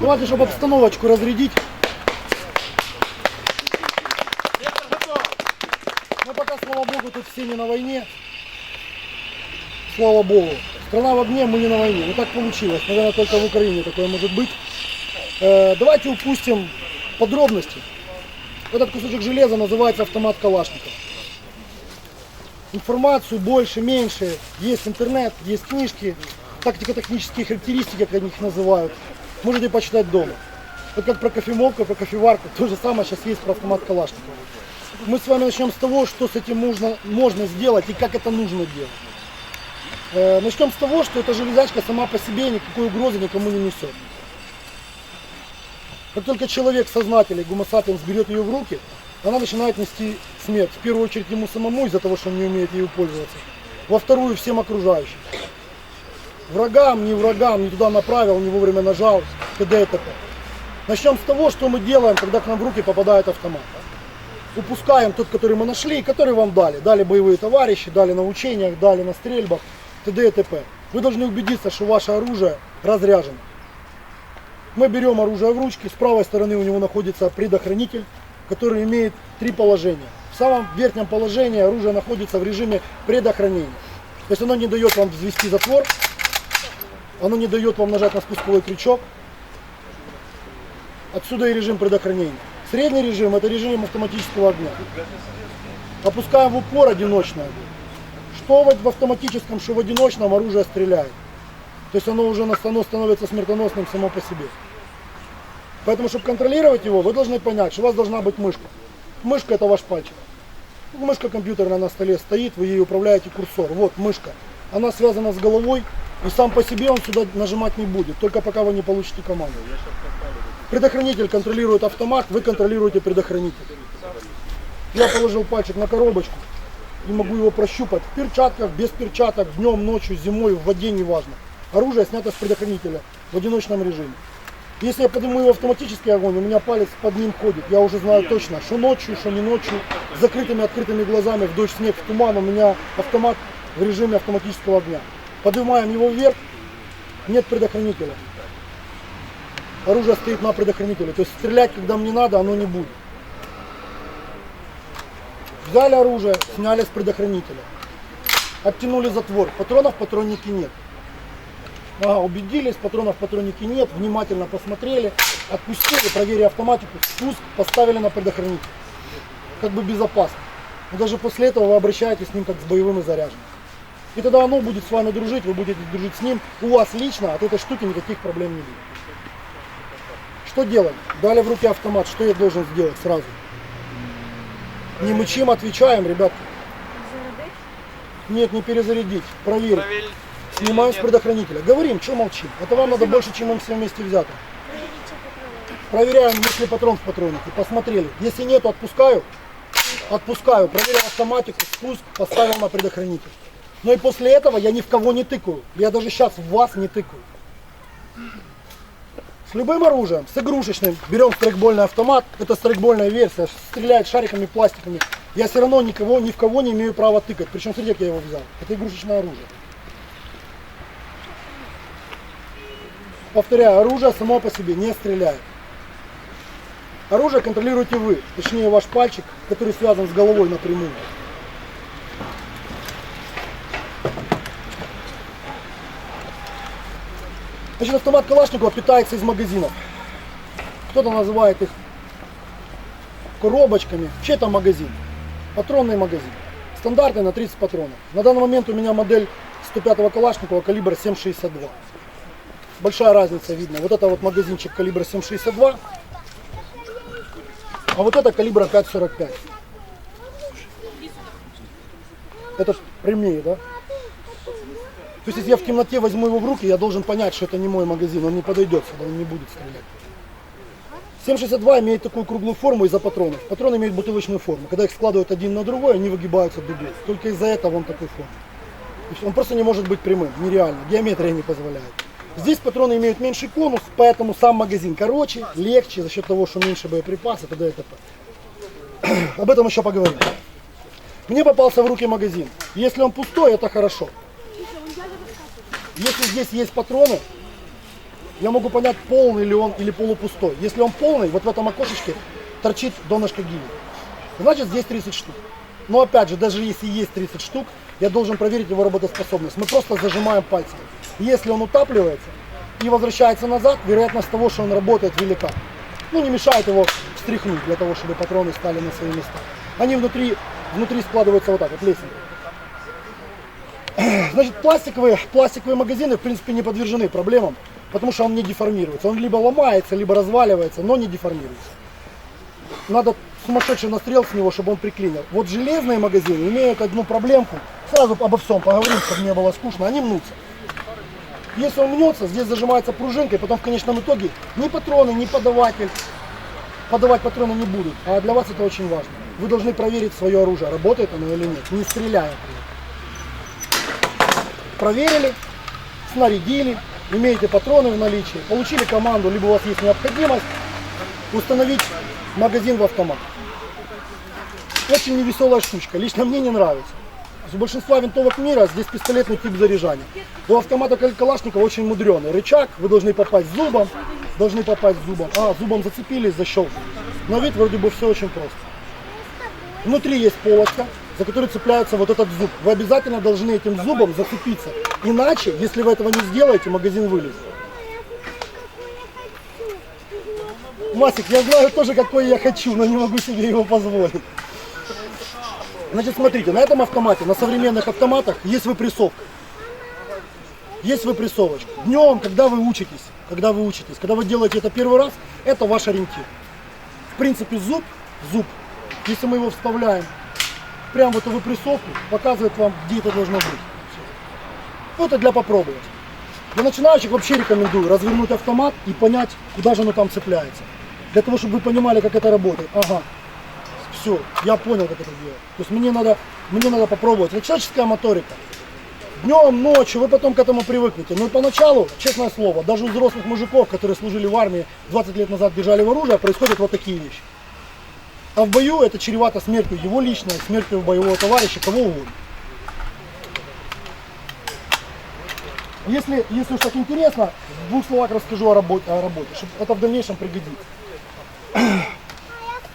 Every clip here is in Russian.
Давайте, чтобы обстановочку разрядить. Ну пока, слава богу, тут все не на войне. Слава богу. Страна в огне, мы не на войне. Вот так получилось. Наверное, только в Украине такое может быть. Э, давайте упустим подробности. Этот кусочек железа называется автомат Калашников. Информацию больше, меньше. Есть интернет, есть книжки, тактико-технические характеристики, как они их называют. Можете почитать дома. Вот как про кофемолку, про кофеварку. То же самое сейчас есть про автомат Калашникова. Мы с вами начнем с того, что с этим можно, можно сделать и как это нужно делать. Э, начнем с того, что эта железячка сама по себе никакой угрозы никому не несет. Как только человек сознательный, гумосапиенс, берет ее в руки, она начинает нести смерть. В первую очередь ему самому из-за того, что он не умеет ею пользоваться. Во вторую всем окружающим. Врагам, не врагам, не туда направил, не вовремя нажал, т.д. и т.п. Начнем с того, что мы делаем, когда к нам в руки попадает автомат. Упускаем тот, который мы нашли, который вам дали. Дали боевые товарищи, дали на учениях, дали на стрельбах, т.д. и т.п. Вы должны убедиться, что ваше оружие разряжено. Мы берем оружие в ручки, с правой стороны у него находится предохранитель, который имеет три положения. В самом верхнем положении оружие находится в режиме предохранения. То есть оно не дает вам взвести затвор, оно не дает вам нажать на спусковой крючок. Отсюда и режим предохранения. Средний режим это режим автоматического огня. Опускаем в упор одиночный огонь. Что в автоматическом, что в одиночном оружие стреляет. То есть оно уже оно становится смертоносным само по себе. Поэтому, чтобы контролировать его, вы должны понять, что у вас должна быть мышка. Мышка это ваш пальчик. Мышка компьютерная на столе стоит, вы ей управляете курсор. Вот мышка. Она связана с головой, и сам по себе он сюда нажимать не будет, только пока вы не получите команду. Предохранитель контролирует автомат, вы контролируете предохранитель. Я положил пальчик на коробочку и могу его прощупать в перчатках, без перчаток, днем, ночью, зимой, в воде, неважно. Оружие снято с предохранителя в одиночном режиме. Если я подниму его автоматический огонь, у меня палец под ним ходит. Я уже знаю точно, что ночью, что не ночью, с закрытыми открытыми глазами, в дождь, снег, в туман, у меня автомат в режиме автоматического огня. Поднимаем его вверх, нет предохранителя. Оружие стоит на предохранителе. То есть стрелять, когда мне надо, оно не будет. Взяли оружие, сняли с предохранителя. Оттянули затвор. Патронов в патроннике нет. Ага, убедились, патронов в патроннике нет, внимательно посмотрели, отпустили, проверили автоматику, спуск, поставили на предохранитель. Как бы безопасно. Но даже после этого вы обращаетесь с ним как с боевым и заряженным. И тогда оно будет с вами дружить, вы будете дружить с ним. У вас лично от этой штуки никаких проблем не будет. Что делаем? Дали в руки автомат, что я должен сделать сразу? Не мычим, отвечаем, ребятки. Нет, не перезарядить, проверить. Снимаем с предохранителя. Говорим, что молчим. Это вам надо больше, чем им все вместе взято. Проверяем, есть ли патрон в патроннике. Посмотрели. Если нет, отпускаю. Отпускаю. Проверил автоматику, спуск, поставил на предохранитель. Но и после этого я ни в кого не тыкаю. Я даже сейчас в вас не тыкаю. С любым оружием, с игрушечным, берем стрейкбольный автомат, это стрейкбольная версия, стреляет шариками, пластиками. Я все равно никого, ни в кого не имею права тыкать. Причем, смотрите, как я его взял. Это игрушечное оружие. Повторяю, оружие само по себе не стреляет. Оружие контролируете вы, точнее ваш пальчик, который связан с головой напрямую. Значит, автомат Калашникова питается из магазинов. Кто-то называет их коробочками. Вообще это магазин. Патронный магазин. Стандартный на 30 патронов. На данный момент у меня модель 105-го Калашникова калибр 7,62. Большая разница видно. Вот это вот магазинчик калибра 7,62. А вот это калибра 5,45. Это прямее, да? То есть, если я в темноте возьму его в руки, я должен понять, что это не мой магазин, он не подойдет сюда, он не будет стрелять. 7,62 имеет такую круглую форму из-за патронов. Патроны имеют бутылочную форму. Когда их складывают один на другой, они выгибаются дугой. Только из-за этого он такой формы. Он просто не может быть прямым, нереально, геометрия не позволяет. Здесь патроны имеют меньший конус, поэтому сам магазин короче, легче, за счет того, что меньше боеприпасов, т.д. и т.п. Об этом еще поговорим. Мне попался в руки магазин. Если он пустой, это хорошо. Если здесь есть патроны, я могу понять, полный ли он или полупустой. Если он полный, вот в этом окошечке торчит донышко гильзы. Значит, здесь 30 штук. Но опять же, даже если есть 30 штук, я должен проверить его работоспособность. Мы просто зажимаем пальцами. Если он утапливается и возвращается назад, вероятность того, что он работает, велика. Ну, не мешает его встряхнуть для того, чтобы патроны стали на свои места. Они внутри, внутри складываются вот так, вот лесенкой. Значит, пластиковые, пластиковые магазины, в принципе, не подвержены проблемам, потому что он не деформируется. Он либо ломается, либо разваливается, но не деформируется. Надо сумасшедший настрел с него, чтобы он приклинил. Вот железные магазины имеют одну проблемку. Сразу обо всем поговорим, чтобы не было скучно. Они мнутся. Если он мнется, здесь зажимается пружинкой, потом в конечном итоге ни патроны, ни подаватель подавать патроны не будут. А для вас это очень важно. Вы должны проверить свое оружие, работает оно или нет, не стреляя. Проверили, снарядили, имеете патроны в наличии, получили команду, либо у вас есть необходимость установить магазин в автомат. Очень невеселая штучка, лично мне не нравится. У большинства винтовок мира здесь пистолетный тип заряжания. У автомата Калашникова очень мудреный. Рычаг, вы должны попасть зубом, должны попасть зубом. А, зубом зацепились, защелкнули. Но вид вроде бы все очень просто. Внутри есть полочка, за которой цепляется вот этот зуб. Вы обязательно должны этим зубом зацепиться. Иначе, если вы этого не сделаете, магазин вылезет. Масик, я знаю тоже, какой я хочу, но не могу себе его позволить. Значит, смотрите, на этом автомате, на современных автоматах есть выпрессовка. Есть выпрессовочка. Днем, когда вы учитесь, когда вы учитесь, когда вы делаете это первый раз, это ваш ориентир. В принципе, зуб, зуб, если мы его вставляем прямо в эту выпрессовку, показывает вам, где это должно быть. Ну, это для попробовать. Для начинающих вообще рекомендую развернуть автомат и понять, куда же оно там цепляется. Для того, чтобы вы понимали, как это работает. Ага, все, я понял, как это делать. То есть мне надо, мне надо попробовать. Это человеческая моторика. Днем, ночью, вы потом к этому привыкнете. Но поначалу, честное слово, даже у взрослых мужиков, которые служили в армии 20 лет назад, бежали в оружие, происходят вот такие вещи. А в бою это чревато смертью его личной, смертью боевого товарища, кого угодно. Если, если уж так интересно, в двух словах расскажу о работе, о работе, чтобы это в дальнейшем пригодится.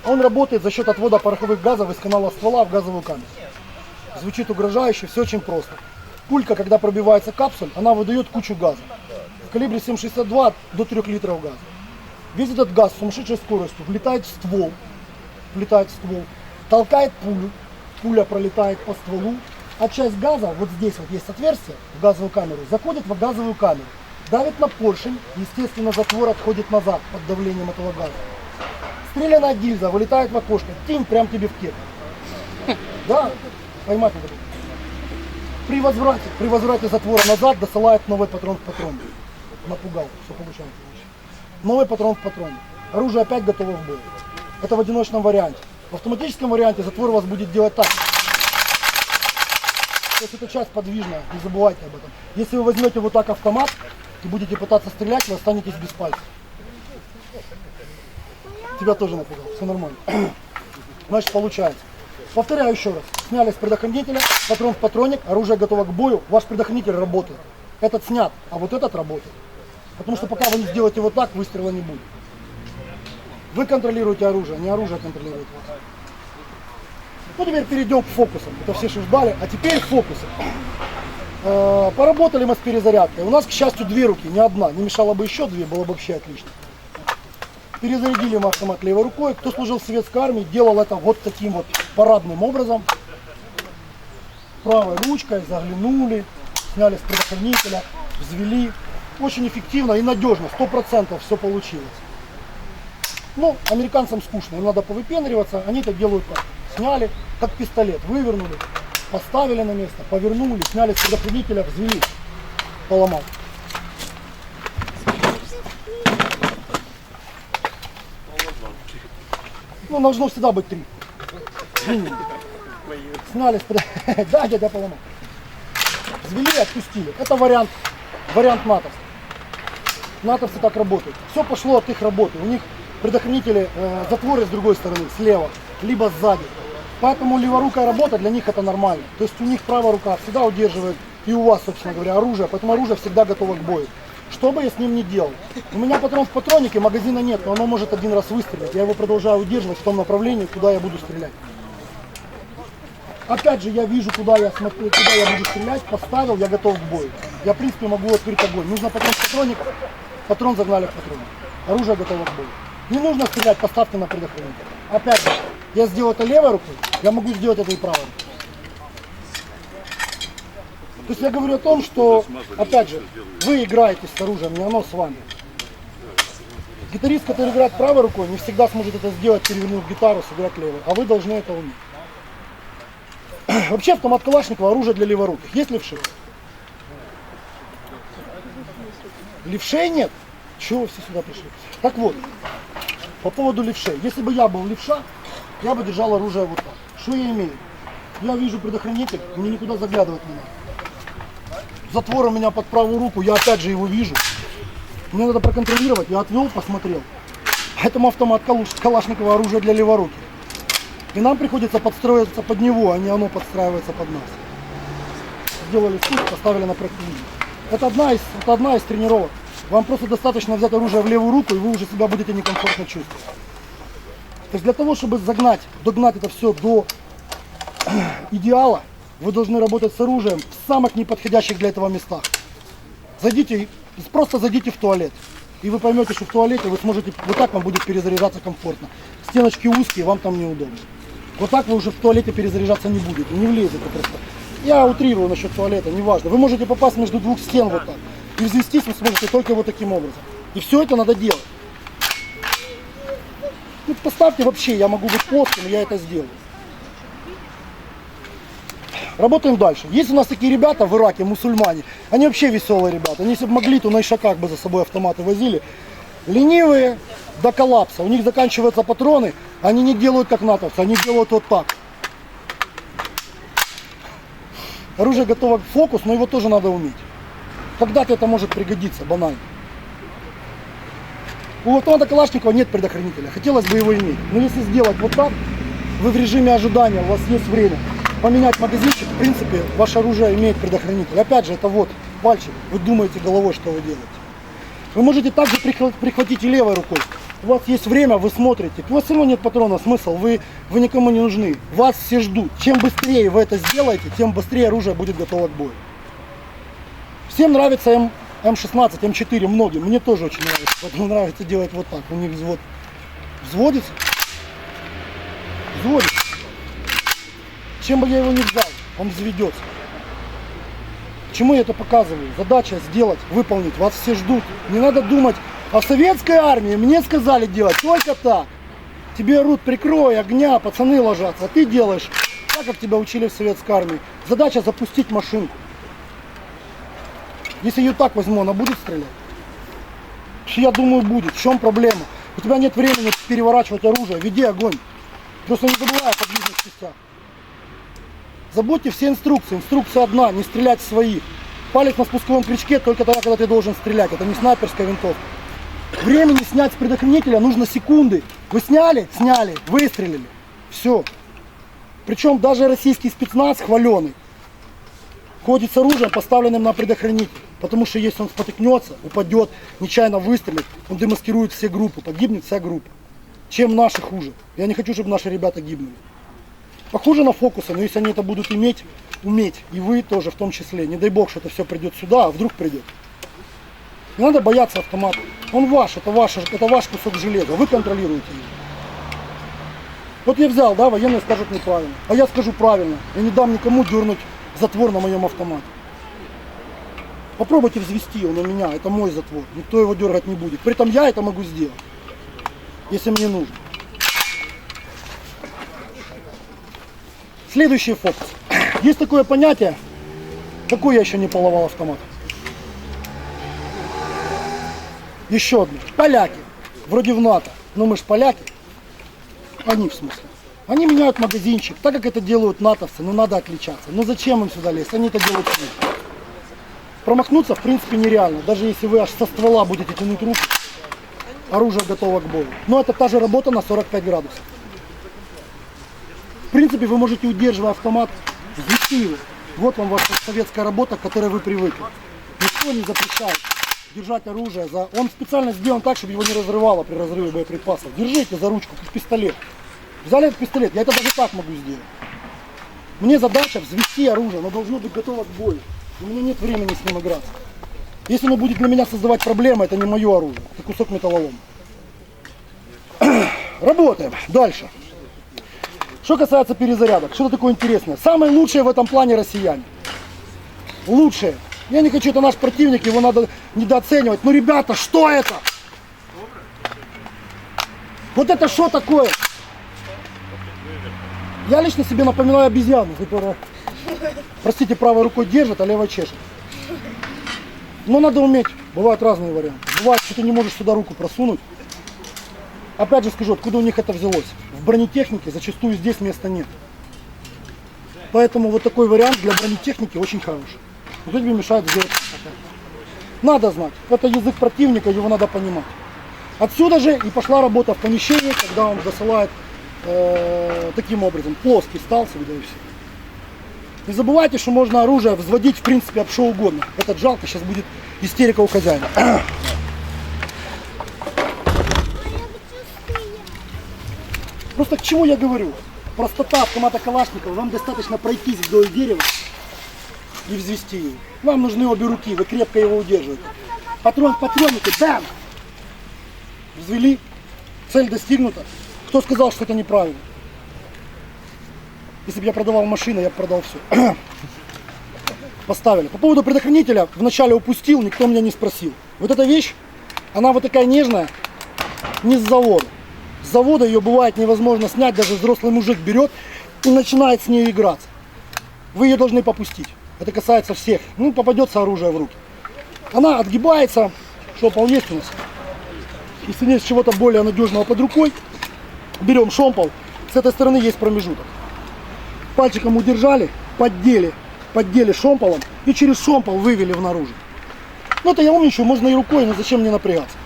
Он работает за счет отвода пороховых газов из канала ствола в газовую камеру. Звучит угрожающе, все очень просто. Пулька, когда пробивается капсуль, она выдает кучу газа. В калибре 7,62 до 3 литров газа. Весь этот газ с сумасшедшей скоростью влетает в ствол, влетает в ствол, толкает пулю, пуля пролетает по стволу, а часть газа, вот здесь вот есть отверстие в газовую камеру, заходит в газовую камеру, давит на поршень, естественно затвор отходит назад под давлением этого газа. Стреляная гильза вылетает в окошко, тинь прям тебе в кет. Да, поймать надо. При возврате, при возврате затвора назад досылает новый патрон в патрон. Напугал, все получаем. Новый патрон в патроне. Оружие опять готово в бой. Это в одиночном варианте. В автоматическом варианте затвор у вас будет делать так. То есть эта часть подвижная, не забывайте об этом. Если вы возьмете вот так автомат и будете пытаться стрелять, вы останетесь без пальцев. Тебя тоже напугал, все нормально. Значит, получается. Повторяю еще раз. Сняли с предохранителя, патрон в патроник, оружие готово к бою, ваш предохранитель работает. Этот снят, а вот этот работает. Потому что пока вы не сделаете вот так, выстрела не будет. Вы контролируете оружие, не оружие контролирует вас. Ну, теперь перейдем к фокусам. Это все ждали. А теперь фокусы. Э, Поработали мы с перезарядкой. У нас, к счастью, две руки, не одна. Не мешало бы еще две, было бы вообще отлично. Перезарядили мы автомат левой рукой. Кто служил в советской армии, делал это вот таким вот парадным образом. Правой ручкой заглянули, сняли с предохранителя, взвели. Очень эффективно и надежно, сто процентов все получилось. Ну, американцам скучно, им надо повыпендриваться, они это делают так. Сняли, как пистолет, вывернули, поставили на место, повернули, сняли с предохранителя, взвели, поломал. Ну, должно всегда быть три. Сняли с. Да, дядя поломал. Взвели отпустили. Это вариант, вариант натовцев. Натовцы так работают. Все пошло от их работы. У них предохранители, э, затворы с другой стороны, слева, либо сзади. Поэтому леворукая работа для них это нормально. То есть у них правая рука всегда удерживает и у вас, собственно говоря, оружие. Поэтому оружие всегда готово к бою. Что бы я с ним ни делал. У меня патрон в патроннике, магазина нет, но оно может один раз выстрелить. Я его продолжаю удерживать в том направлении, куда я буду стрелять. Опять же, я вижу, куда я смотрю, куда я буду стрелять, поставил, я готов к бою. Я, в принципе, могу открыть огонь. Нужно патрон в патронник, патрон загнали в патронник. Оружие готово к бою. Не нужно стрелять, поставьте на предохранитель. Опять же, я сделал это левой рукой, я могу сделать это и правой рукой. То есть я говорю о том, что, опять же, вы играете с оружием, не оно с вами. Гитарист, который играет правой рукой, не всегда сможет это сделать, перевернув гитару, сыграть левой. А вы должны это уметь. Вообще автомат Калашникова оружие для леворуких. Есть левши? Левшей нет? Чего вы все сюда пришли? Так вот, по поводу левшей. Если бы я был левша, я бы держал оружие вот так. Что я имею? Я вижу предохранитель, мне никуда заглядывать не надо. Затвор у меня под правую руку, я опять же его вижу. Мне надо проконтролировать, я отвел, посмотрел. Этому автомат Калашникова оружие для леворуких. И нам приходится подстроиться под него, а не оно подстраивается под нас. Сделали спуск, поставили на проектилинию. Это одна, из, это одна из тренировок. Вам просто достаточно взять оружие в левую руку, и вы уже себя будете некомфортно чувствовать. То есть для того, чтобы загнать, догнать это все до идеала, вы должны работать с оружием в самых неподходящих для этого местах. Зайдите, просто зайдите в туалет. И вы поймете, что в туалете вы сможете, вот так вам будет перезаряжаться комфортно. Стеночки узкие, вам там неудобно. Вот так вы уже в туалете перезаряжаться не будете, не влезете просто. Я утрирую насчет туалета, неважно. Вы можете попасть между двух стен вот так. И взвестись вы сможете только вот таким образом. И все это надо делать. Ну, поставьте вообще, я могу быть плоским, я это сделаю. Работаем дальше. Есть у нас такие ребята в Ираке, мусульмане. Они вообще веселые ребята. Они если бы могли, то на ишаках бы за собой автоматы возили. Ленивые до коллапса. У них заканчиваются патроны. Они не делают как натовцы, они делают вот так. Оружие готово к фокус, но его тоже надо уметь. Когда-то это может пригодиться, банально. У автомата Калашникова нет предохранителя. Хотелось бы его иметь. Но если сделать вот так, вы в режиме ожидания, у вас есть время поменять магазинчик, в принципе, ваше оружие имеет предохранитель. Опять же, это вот пальчик. Вы думаете головой, что вы делаете. Вы можете также прихва- прихватить и левой рукой. У вас есть время, вы смотрите. У вас все равно нет патрона, смысл, вы, вы никому не нужны. Вас все ждут. Чем быстрее вы это сделаете, тем быстрее оружие будет готово к бою. Всем нравится М, М16, М4, многим. Мне тоже очень нравится. Поэтому нравится делать вот так. У них взвод взводится. Взводится. Чем бы я его ни взял, он взведется. Чему я это показываю? Задача сделать, выполнить. Вас все ждут. Не надо думать, а в советской армии мне сказали делать только так. Тебе орут, прикрой, огня, пацаны ложатся. А ты делаешь так, как тебя учили в советской армии. Задача запустить машинку. Если ее так возьму, она будет стрелять? Я думаю, будет. В чем проблема? У тебя нет времени переворачивать оружие. Веди огонь. Просто не забывай о подвижных частях. Забудьте все инструкции. Инструкция одна, не стрелять в своих. Палец на спусковом крючке только тогда, когда ты должен стрелять. Это не снайперская винтовка. Времени снять с предохранителя нужно секунды. Вы сняли? Сняли. Выстрелили. Все. Причем даже российский спецназ хваленый ходит с оружием, поставленным на предохранитель. Потому что если он спотыкнется, упадет, нечаянно выстрелит, он демаскирует все группы, погибнет вся группа. Чем наши хуже. Я не хочу, чтобы наши ребята гибнули. Похоже на фокусы, но если они это будут иметь, уметь, и вы тоже в том числе, не дай бог, что это все придет сюда, а вдруг придет. Не надо бояться автомата. Он ваш, это ваш, это ваш кусок железа, вы контролируете его. Вот я взял, да, военные скажут неправильно. А я скажу правильно. Я не дам никому дернуть затвор на моем автомате. Попробуйте взвести он у меня, это мой затвор. Никто его дергать не будет. При этом я это могу сделать, если мне нужно. Следующий фокус. Есть такое понятие, какой я еще не половал автомат. Еще одно. Поляки. Вроде в НАТО. Но мы ж поляки. Они в смысле. Они меняют магазинчик, так как это делают натовцы, ну надо отличаться. Ну зачем им сюда лезть? Они это делают сами. Промахнуться в принципе нереально, даже если вы аж со ствола будете тянуть руку, оружие готово к бою. Но это та же работа на 45 градусов. В принципе, вы можете, удерживая автомат, ввести его. Вот вам ваша советская работа, к которой вы привыкли. Никто не запрещает держать оружие за... Он специально сделан так, чтобы его не разрывало при разрыве боеприпасов. Держите за ручку, как пистолет. Взяли этот пистолет, я это даже так могу сделать. Мне задача взвести оружие, оно должно быть готово к бою. У меня нет времени с ним играться. Если оно будет для меня создавать проблемы, это не мое оружие, это кусок металлолома. Работаем. Дальше. Что касается перезарядок, что такое интересное? Самые лучшие в этом плане россияне. Лучшие. Я не хочу, это наш противник, его надо недооценивать. Ну, ребята, что это? Вот это что такое? Я лично себе напоминаю обезьяну, которая, простите, правой рукой держит, а левой чешет. Но надо уметь. Бывают разные варианты. Бывает, что ты не можешь сюда руку просунуть. Опять же скажу, откуда у них это взялось. В бронетехнике зачастую здесь места нет. Поэтому вот такой вариант для бронетехники очень хороший. Вот тебе мешает сделать. Надо знать. Это язык противника, его надо понимать. Отсюда же и пошла работа в помещении, когда он засылает э, таким образом. Плоский стал да все. Не забывайте, что можно оружие взводить в принципе об что угодно. Этот жалко, сейчас будет истерика у хозяина. Просто к чему я говорю? Простота автомата Калашникова. Вам достаточно пройтись вдоль дерева и взвести его. Вам нужны обе руки, вы крепко его удерживаете. Патрон в патроннике, бам! Взвели, цель достигнута. Кто сказал, что это неправильно? Если бы я продавал машины, я бы продал все. Поставили. По поводу предохранителя, вначале упустил, никто меня не спросил. Вот эта вещь, она вот такая нежная, не с завода. С завода ее бывает невозможно снять, даже взрослый мужик берет и начинает с ней играться. Вы ее должны попустить. Это касается всех. Ну, попадется оружие в руки. Она отгибается, есть у нас. Если нет чего-то более надежного под рукой, берем шомпол. С этой стороны есть промежуток. Пальчиком удержали, поддели, поддели шомполом и через шомпол вывели в наружу. Ну, это я умничаю, можно и рукой, но зачем мне напрягаться?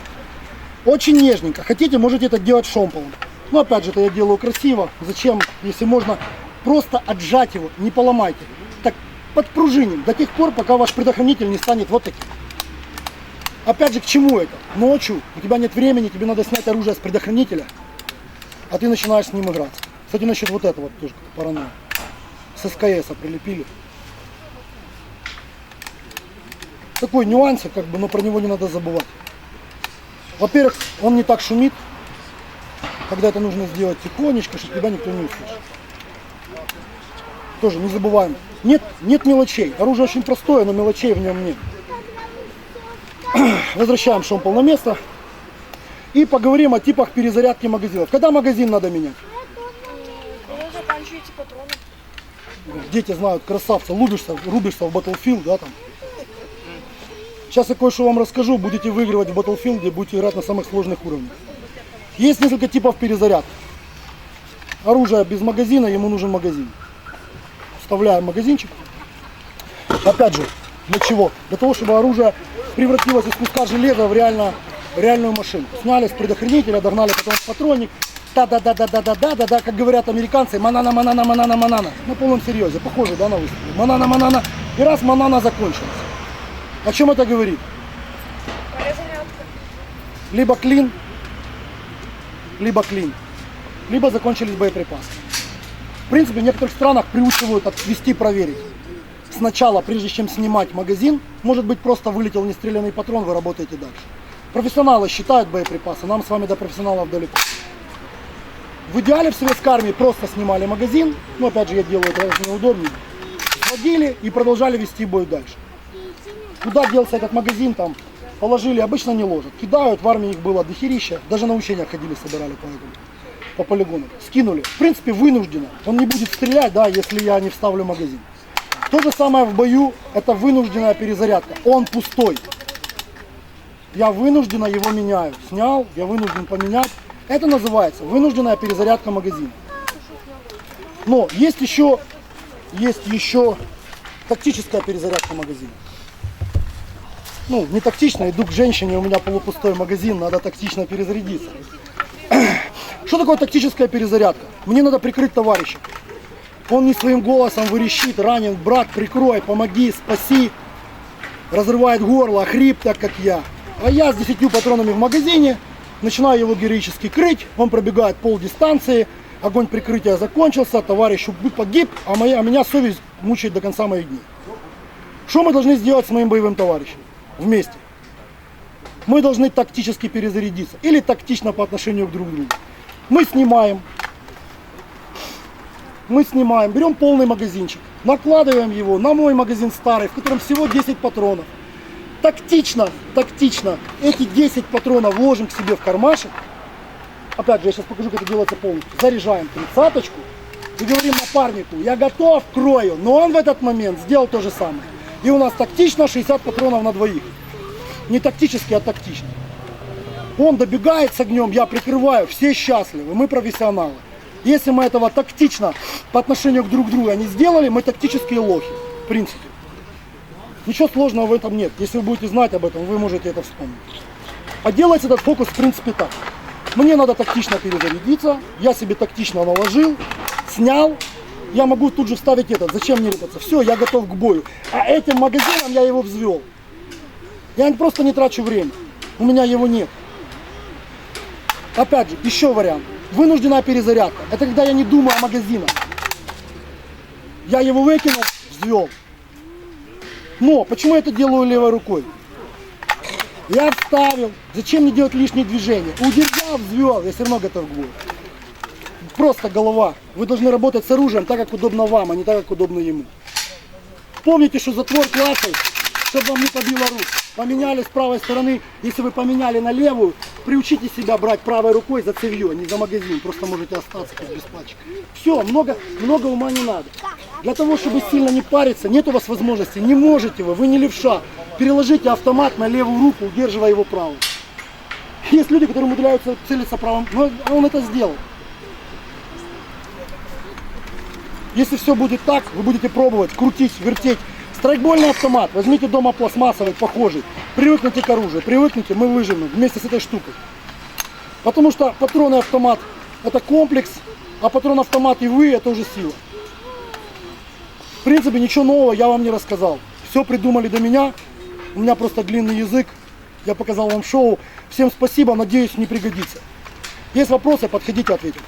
Очень нежненько. Хотите, можете это делать шомполом. Но опять же, это я делаю красиво. Зачем, если можно просто отжать его, не поломайте. Так подпружиним до тех пор, пока ваш предохранитель не станет вот таким. Опять же, к чему это? Ночью у тебя нет времени, тебе надо снять оружие с предохранителя, а ты начинаешь с ним играться. Кстати, насчет вот этого тоже паранойя. С СКС прилепили. Такой нюансик, как бы, но про него не надо забывать. Во-первых, он не так шумит, когда это нужно сделать тихонечко, чтобы тебя никто не услышит. Тоже не забываем. Нет, нет мелочей. Оружие очень простое, но мелочей в нем нет. Возвращаем шомпол на место. И поговорим о типах перезарядки магазинов. Когда магазин надо менять? Дети знают, красавца, рубишься, рубишься в Battlefield, да, там. Сейчас я кое-что вам расскажу, будете выигрывать в Battlefield, будете играть на самых сложных уровнях. Есть несколько типов перезарядки. Оружие без магазина, ему нужен магазин. Вставляем магазинчик. Опять же, для чего? Для того, чтобы оружие превратилось из куска железа в, реально, реальную машину Сняли с предохранителя, догнали потом в патронник. да, да, да, да, да, да, да, да, да, как говорят американцы, манана-манана-манана-манана. На полном серьезе, похоже, да, на выстрел, Манана-манана. И раз манана закончилась. О чем это говорит? Либо клин, либо клин, либо закончились боеприпасы. В принципе, в некоторых странах приучивают отвести проверить. Сначала, прежде чем снимать магазин, может быть просто вылетел нестрелянный патрон, вы работаете дальше. Профессионалы считают боеприпасы, нам с вами до профессионалов далеко. В идеале в советской армии просто снимали магазин, но опять же я делаю это неудобнее, вводили и продолжали вести бой дальше. Куда делся этот магазин, там положили, обычно не ложат. Кидают, в армии их было дохерища, даже на учениях ходили, собирали по этому, по полигону. Скинули. В принципе, вынужденно. Он не будет стрелять, да, если я не вставлю магазин. То же самое в бою, это вынужденная перезарядка. Он пустой. Я вынужденно его меняю. Снял, я вынужден поменять. Это называется вынужденная перезарядка магазина. Но есть еще, есть еще тактическая перезарядка магазина. Ну, не тактично, иду к женщине, у меня полупустой магазин, надо тактично перезарядиться. Что такое тактическая перезарядка? Мне надо прикрыть товарища. Он не своим голосом вырещит, ранен, брат, прикрой, помоги, спаси. Разрывает горло, хрип так, как я. А я с 10 патронами в магазине, начинаю его героически крыть, он пробегает пол дистанции, огонь прикрытия закончился, товарищ погиб, а, моя, а меня совесть мучает до конца моих дней. Что мы должны сделать с моим боевым товарищем вместе? Мы должны тактически перезарядиться или тактично по отношению друг другу. Мы снимаем, мы снимаем, берем полный магазинчик, накладываем его на мой магазин старый, в котором всего 10 патронов. Тактично, тактично эти 10 патронов ложим к себе в кармашек. Опять же, я сейчас покажу, как это делается полностью. Заряжаем тридцаточку и говорим напарнику, я готов, крою. Но он в этот момент сделал то же самое. И у нас тактично 60 патронов на двоих. Не тактически, а тактично. Он добегает с огнем, я прикрываю, все счастливы, мы профессионалы. Если мы этого тактично по отношению к друг другу не сделали, мы тактические лохи, в принципе. Ничего сложного в этом нет. Если вы будете знать об этом, вы можете это вспомнить. А делается этот фокус в принципе так. Мне надо тактично перезарядиться, я себе тактично наложил, снял, я могу тут же вставить этот. Зачем мне рыпаться? Все, я готов к бою. А этим магазином я его взвел. Я просто не трачу время. У меня его нет. Опять же, еще вариант. Вынужденная перезарядка. Это когда я не думаю о магазинах. Я его выкинул, взвел. Но почему я это делаю левой рукой? Я вставил. Зачем мне делать лишние движения? Удержал, взвел. Я все равно готов к бою. Просто голова. Вы должны работать с оружием так, как удобно вам, а не так, как удобно ему. Помните, что затвор клацает, чтобы вам не побило рук. Поменяли с правой стороны, если вы поменяли на левую, приучите себя брать правой рукой за цевье, не за магазин, просто можете остаться без пальчика. Все, много, много ума не надо. Для того, чтобы сильно не париться, нет у вас возможности, не можете вы, вы не левша. Переложите автомат на левую руку, удерживая его правую. Есть люди, которые умудряются целиться правым, но он это сделал. Если все будет так, вы будете пробовать, крутить, вертеть. Страйкбольный автомат, возьмите дома пластмассовый, похожий. Привыкните к оружию, привыкните, мы выживем вместе с этой штукой. Потому что патроны автомат это комплекс, а патрон автомат и вы это уже сила. В принципе, ничего нового я вам не рассказал. Все придумали до меня. У меня просто длинный язык. Я показал вам шоу. Всем спасибо, надеюсь, не пригодится. Есть вопросы, подходите, ответим.